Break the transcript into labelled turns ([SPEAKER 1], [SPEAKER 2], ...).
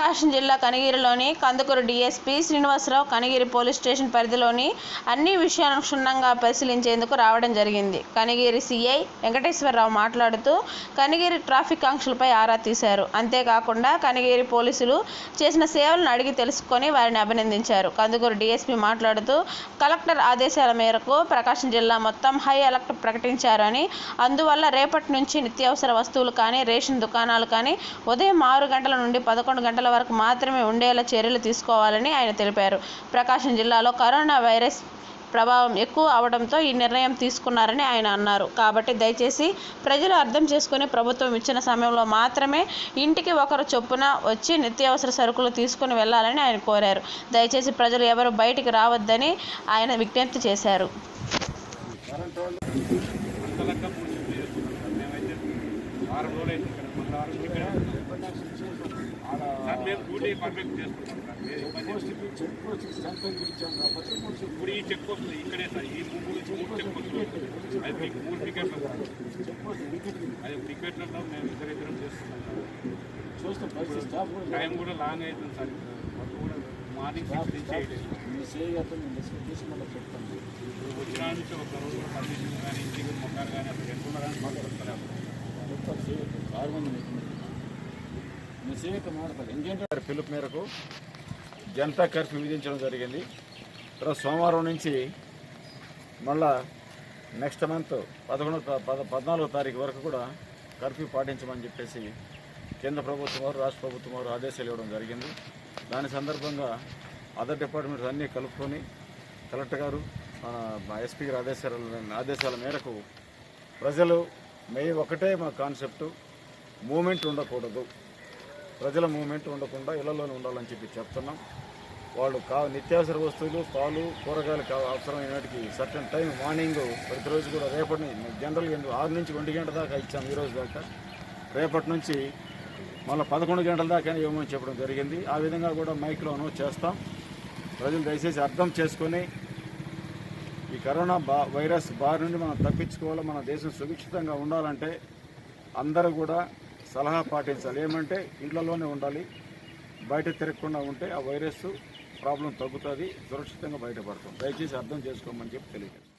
[SPEAKER 1] ప్రకాశం జిల్లా కనిగిరిలోని Kandukur DSP Srinivasarao Kanigiri police station పరిధిలోని అన్ని విషయాలను క్షుణ్ణంగా పరిశీలించేందుకు రావడం జరిగింది. కనిగిరి సిఐ వెంకటేశ్వరరావు మాట్లాడుతూ కనిగిరి ట్రాఫిక్ ఆంక్షలపై ఆరా తీశారు. అంతేకాకుండా కనిగిరి పోలీసులు చేసిన సేవలను అడిగి తెలుసుకొని వారిని అభినందించారు. కందుకూరు డీఎస్పీ మాట్లాడుతూ కలెక్టర్ ఆదేశాల మేరకు ప్రకాశం జిల్లా మొత్తం హై అలర్ట్ ప్రకటించారని అందువల్ల రేపటి నుంచి నిత్యావసర వస్తువులు కానీ రేషన్ దుకాణాలు కానీ ఉదయం ఆరు గంటల నుండి పదకొండు గంటల వరకు మాత్రమే ఉండేలా చర్యలు తీసుకోవాలని ఆయన తెలిపారు. ప్రకాశం జిల్లాలో కరోనా వైరస్ ప్రభావం ఎక్కువ అవడంతో ఈ నిర్ణయం తీసుకున్నారని ఆయన అన్నారు. కాబట్టి దయచేసి ప్రజలు అర్థం చేసుకుని ప్రభుత్వం ఇచ్చిన సమయంలో మాత్రమే ఇంటికి ఒకరు చొప్పున వచ్చి నిత్యావసర సరుకులు తీసుకుని వెళ్ళాలని ఆయన కోరారు. దయచేసి ప్రజలు ఎవరు బయటికి రావద్దని ఆయన విజ్ఞప్తి చేశారు.
[SPEAKER 2] వారం రోజులు అయితే ఇక్కడ మన వారం ఇక్కడ సార్ మేము డ్యూటీ పర్ఫెక్ట్ చేసుకుంటాం సార్ ఏ ఇబ్బంది లేదు. ఇప్పుడు ఈ చెక్ పోస్ట్ ఇక్కడే సార్ ఈ మూడు మూడు చెక్ పోస్టులు అది మీకు మూడు టికెట్లు సార్ అది టికెట్లలో మేము ఇద్దరు ఇద్దరం చేస్తున్నాం సార్ టైం కూడా లాంగ్ అవుతుంది సార్ వర్క్ కూడా మార్నింగ్ సిక్స్ నుంచి ఎయిట్ ఇప్పుడు వచ్చిన నుంచి ఒక రోజు పర్మిషన్ కానీ ఇంటికి మొక్కలు కానీ అసలు ఎంత ఉన్నా కానీ మాకు
[SPEAKER 3] గారి పిలుపు మేరకు జనతా కర్ఫ్యూ విధించడం జరిగింది. తర్వాత సోమవారం నుంచి మళ్ళా నెక్స్ట్ మంత్ పదకొండు పద పద్నాలుగో తారీఖు వరకు కూడా కర్ఫ్యూ పాటించమని చెప్పేసి కేంద్ర ప్రభుత్వం వారు రాష్ట్ర ప్రభుత్వం వారు ఆదేశాలు ఇవ్వడం జరిగింది. దాని సందర్భంగా అదర్ డిపార్ట్మెంట్స్ అన్నీ కలుపుకొని కలెక్టర్ గారు మన ఎస్పీ గారి ఆదేశాల ఆదేశాల మేరకు ప్రజలు మే ఒకటే మా కాన్సెప్టు. మూమెంట్ ఉండకూడదు. ప్రజల మూమెంట్ ఉండకుండా ఇళ్ళలోనే ఉండాలని చెప్పి చెప్తున్నాం. వాళ్ళు కా నిత్యావసర వస్తువులు పాలు కూరగాయలు కా అవసరమైన వాటికి సర్టన్ టైం మార్నింగ్ ప్రతిరోజు కూడా రేపటి జనరల్గా ఆరు నుంచి ఒంటి గంట దాకా ఇచ్చాం ఈ రోజు దాకా. రేపటి నుంచి మళ్ళీ పదకొండు గంటల దాకా ఇవ్వమని చెప్పడం జరిగింది. ఆ విధంగా కూడా మైక్లో అనౌన్స్ చేస్తాం. ప్రజలు దయచేసి అర్థం చేసుకొని ఈ కరోనా బా వైరస్ బారి నుండి మనం తప్పించుకోవాలి మన దేశం సురక్షితంగా ఉండాలంటే అందరూ కూడా సలహా పాటించాలి. ఏమంటే ఇళ్ళలోనే ఉండాలి బయట తిరగకుండా ఉంటే ఆ వైరస్ ప్రాబ్లం తగ్గుతుంది సురక్షితంగా బయటపడతాం. దయచేసి అర్థం చేసుకోమని చెప్పి తెలియజేస్తాం